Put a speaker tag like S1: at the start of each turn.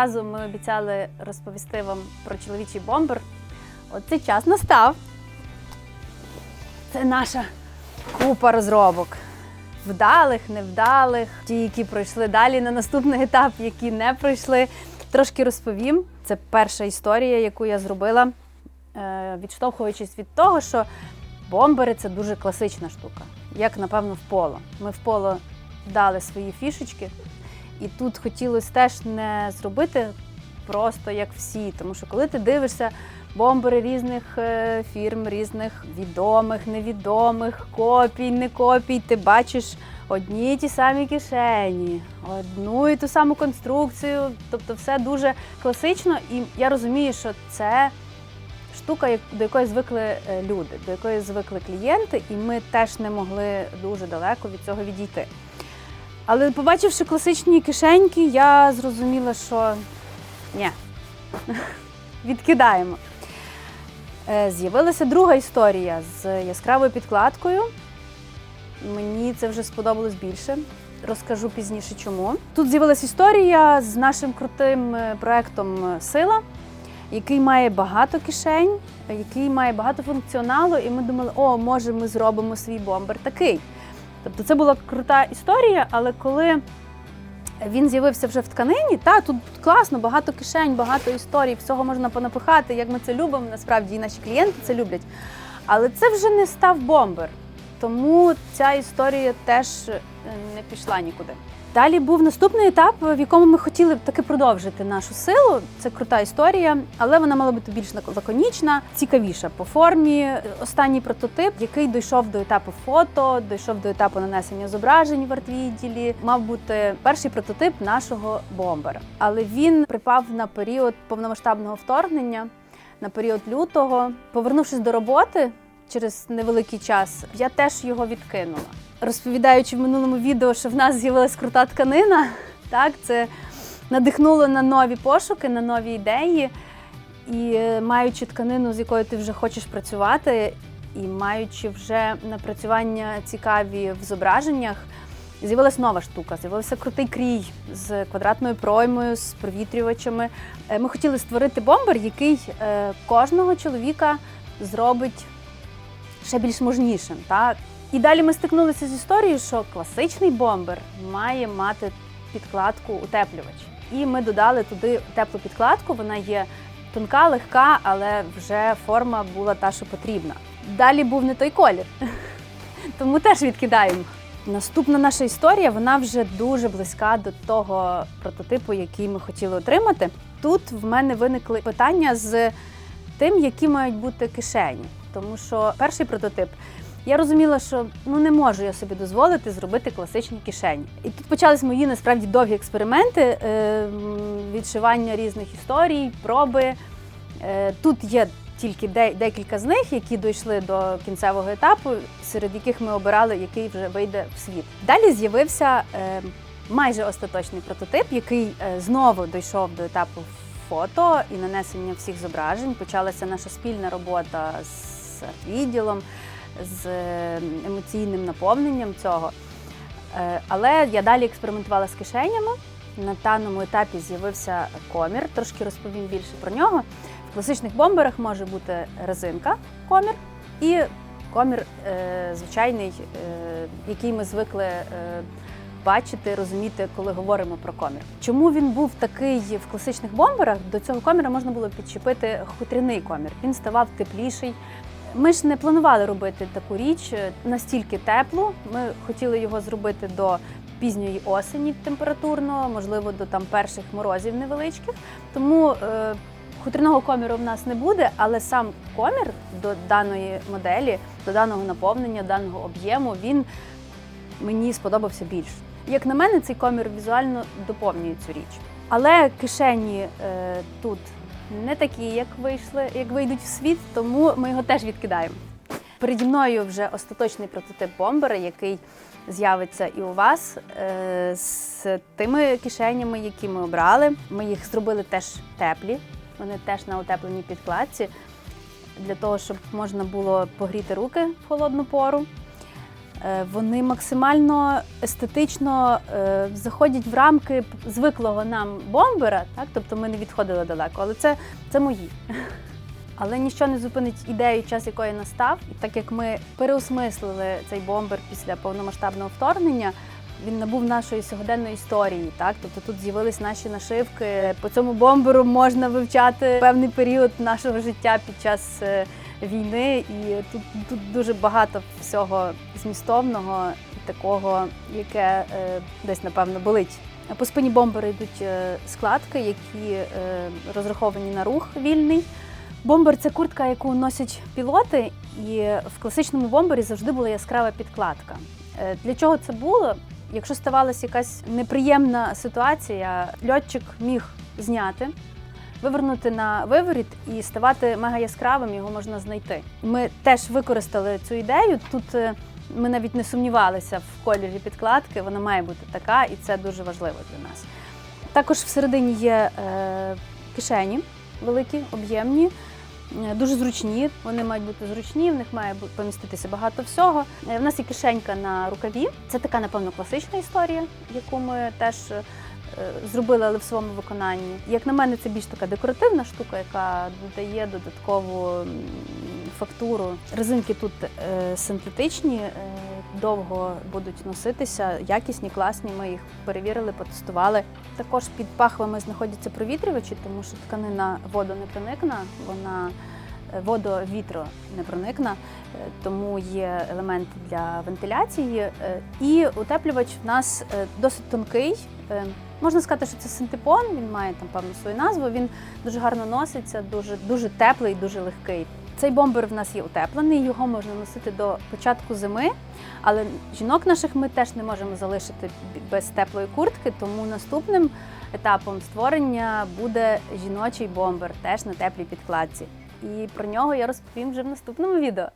S1: разу ми обіцяли розповісти вам про чоловічий бомбер. От цей час настав. Це наша купа розробок. Вдалих, невдалих, ті, які пройшли далі на наступний етап, які не пройшли. Трошки розповім. Це перша історія, яку я зробила, е, відштовхуючись від того, що бомбери це дуже класична штука, як, напевно, в поло. Ми в поло дали свої фішечки, і тут хотілося теж не зробити просто як всі. Тому що коли ти дивишся бомбери різних е, фірм, різних відомих, невідомих, копій, не копій, ти бачиш одні й ті самі кишені, одну і ту саму конструкцію. Тобто все дуже класично, і я розумію, що це. Штука, до якої звикли е, люди, до якої звикли клієнти, і ми теж не могли дуже далеко від цього відійти. Але побачивши класичні кишеньки, я зрозуміла, що ні, відкидаємо. Е, З'явилася друга історія з яскравою підкладкою. Мені це вже сподобалось більше. Розкажу пізніше чому. Тут з'явилася історія з нашим крутим е, проектом е, Сила, який має багато кишень, який має багато функціоналу, і ми думали, о, може, ми зробимо свій бомбер такий. Тобто це була крута історія, але коли він з'явився вже в тканині, та тут класно, багато кишень, багато історій, всього можна понапихати, як ми це любимо. Насправді і наші клієнти це люблять. Але це вже не став бомбер. Тому ця історія теж е, не пішла нікуди. Далі був наступний етап, в якому ми хотіли таки продовжити нашу силу. Це крута історія, але вона мала бути більш лак- лаконічна, цікавіша по формі. Останній прототип, який дійшов до етапу фото, дійшов до етапу нанесення зображень в артвідділі, мав бути перший прототип нашого бомбера. Але він припав на період повномасштабного вторгнення, на період лютого. Повернувшись до роботи, через невеликий час, я теж його відкинула. Розповідаючи в минулому відео, що в нас з'явилась крута тканина, так це надихнуло на нові пошуки, на нові ідеї. І е, маючи тканину, з якою ти вже хочеш працювати, і маючи вже напрацювання цікаві в зображеннях, з'явилась нова штука. З'явився крутий крій з квадратною проймою, з провітрювачами. Е, Ми хотіли створити бомбер, який е, кожного чоловіка зробить ще більш мужнішим. Так? І далі ми стикнулися з історією, що класичний бомбер має мати підкладку утеплювач. І ми додали туди теплу підкладку. Вона є тонка, легка, але вже форма була та, що потрібна. Далі був не той колір, тому теж відкидаємо. Наступна наша історія вона вже дуже близька до того прототипу, який ми хотіли отримати. Тут в мене виникли питання з тим, які мають бути кишені. Тому що перший прототип я розуміла, що ну не можу я собі дозволити зробити класичні кишені. І тут почались мої насправді довгі експерименти, е, відшивання різних історій, проби. Е, Тут є тільки де- декілька з них, які дійшли до кінцевого етапу, серед яких ми обирали, який вже вийде в світ. Далі з'явився е, майже остаточний прототип, який е, знову дійшов до етапу фото і нанесення всіх зображень. Почалася наша спільна робота з відділом, з емоційним наповненням цього. Е, Але я далі експериментувала з кишенями. На даному етапі з'явився комір. Трошки розповім більше про нього. В класичних бомберах може бути резинка комір і комір е, звичайний, е, який ми звикли бачити, розуміти, коли говоримо про комір. Чому він був такий в класичних бомберах? До цього коміра можна було підчепити хутряний комір. Він ставав тепліший. Ми ж не планували робити таку річ е, настільки теплу. Ми хотіли його зробити до пізньої осені температурно, можливо, до там перших морозів невеличких. Тому е, хутряного коміру в нас не буде, але сам комір до даної моделі, до даного наповнення, даного об'єму, він мені сподобався більше. Як на мене, цей комір візуально доповнює цю річ. Але кишені е, тут не такі, як вийшли, як вийдуть в світ, тому ми його теж відкидаємо. Переді мною вже остаточний прототип бомбера, який з'явиться і у вас е, з тими кишенями, які ми обрали. Ми їх зробили теж теплі, вони теж на утепленій підкладці, для того, щоб можна було погріти руки в холодну пору. Е, Вони максимально естетично е, заходять в рамки звиклого нам бомбера, так? тобто ми не відходили далеко, але це, це мої. Але ніщо не зупинить ідею, час якої настав. І так як ми переосмислили цей бомбер після повномасштабного вторгнення, він набув нашої сьогоденної історії. Так, тобто тут з'явились наші нашивки. По цьому бомберу можна вивчати певний період нашого життя під час е, війни, і тут, тут дуже багато всього змістовного і такого, яке е, десь напевно болить. По спині бомбера йдуть е, складки, які е, розраховані на рух вільний. Бомбер це куртка, яку носять пілоти, і в класичному бомбері завжди була яскрава підкладка. Е, Для чого це було? Якщо ставалася якась неприємна ситуація, льотчик міг зняти, вивернути на виворіт і ставати мега яскравим, його можна знайти. Ми теж використали цю ідею. Тут е, ми навіть не сумнівалися в кольорі підкладки, вона має бути така, і це дуже важливо для нас. Також всередині є е, кишені великі, об'ємні. е, Дуже зручні, вони мають бути зручні, в них має поміститися багато всього. Е, В нас є кишенька на рукаві. Це така, напевно, класична історія, яку ми теж зробили, але в своєму виконанні. Як на мене, це більш така декоративна штука, яка додає додаткову фактуру. Резинки тут е, синтетичні, е, довго будуть носитися, якісні, класні. Ми їх перевірили, потестували. Також під пахвами знаходяться провітрювачі, тому що тканина водонепроникна, вона е, водовітро не проникна, е, тому є елементи для вентиляції. Е, І утеплювач в нас е, досить тонкий. Можна сказати, що це синтепон, він має там певну свою назву. Він дуже гарно носиться, дуже, дуже теплий, дуже легкий. Цей бомбер в нас є утеплений, його можна носити до початку зими, але жінок наших ми теж не можемо залишити без теплої куртки, тому наступним етапом створення буде жіночий бомбер, теж на теплій підкладці. І про нього я розповім вже в наступному відео.